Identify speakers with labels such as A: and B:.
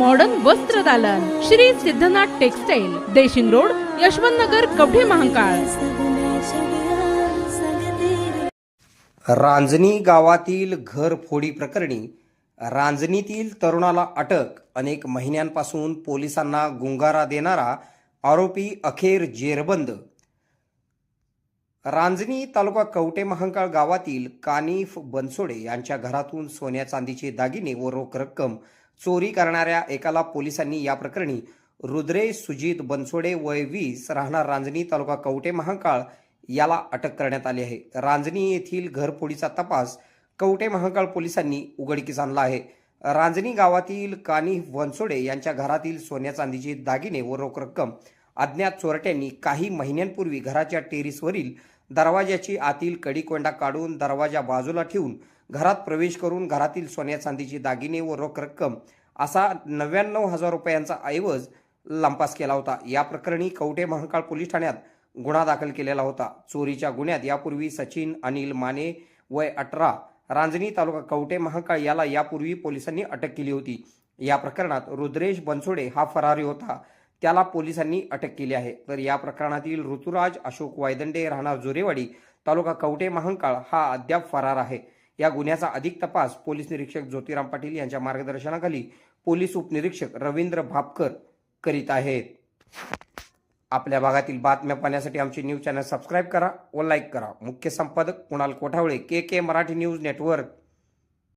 A: Modern वस्त्र दालन. Shri Siddhanath textile Deshing road Yashwant Nagar Kavathe Mahakal.
B: Ranjani गावातील घरफोडी प्रकरणी रांजणीतील तरुणाला अटक. अनेक महिन्यांपासून पोलिसांना गुंगारा देणारा आरोपी अखेर जेरबंद. रांजणी तालुका कवटे महांकाळ गावातील कानिफ बनसोडे यांच्या घरातून सोन्या चांदीचे दागिने व रोख रक्कम चोरी करणाऱ्या एकाला पोलिसांनी या प्रकरणी रुद्रे सुजित बनसोडे वय वीस राहणार रांजणी तालुका कवटे महांकाळ याला अटक करण्यात आली आहे. रांजणी येथील घरफोडीचा तपास कवटे महांकाळ पोलिसांनी उघडकीस आणला आहे. रांजणी गावातील कानिफ वनसोडे यांच्या घरातील सोन्या चांदीचे दागिने व रोख रक्कम अज्ञात चोरट्यांनी काही महिन्यांपूर्वी घराच्या टेरिसवरील दरवाजाची आतील कडीकोंडा काढून दरवाजा बाजूला ठेवून घरात प्रवेश करून घरातील सोन्या चांदीची दागिने व रोख रक्कम असा नव्याण्णव हजार रुपयांचा ऐवज लंपास केला होता. या प्रकरणी कवटे महाकाळ पोलीस ठाण्यात गुन्हा दाखल केलेला होता. चोरीच्या गुन्ह्यात यापूर्वी सचिन अनिल माने वय अठरा रांजणी तालुका कवटे महाकाळ याला यापूर्वी पोलिसांनी अटक केली होती. या प्रकरणात रुद्रेश बनसोडे हा फरारी होता. त्याला पोलिसांनी अटक केली आहे. तर या प्रकरणातील ऋतुराज अशोक वायदंडे राहणार जोरेवाडी तालुका कवटे महांकाळ हा अद्याप फरार आहे. या गुन्ह्याचा अधिक तपास पोलीस निरीक्षक ज्योतिराम पाटील यांच्या मार्गदर्शनाखाली पोलीस उपनिरीक्षक रवींद्र भापकर करीत आहेत. आपल्या भागातील बातम्या पाहण्यासाठी आमचे न्यूज चॅनल सबस्क्राईब करा व लाईक करा. मुख्य संपादक Kunal Kothawale K K Marathi news network.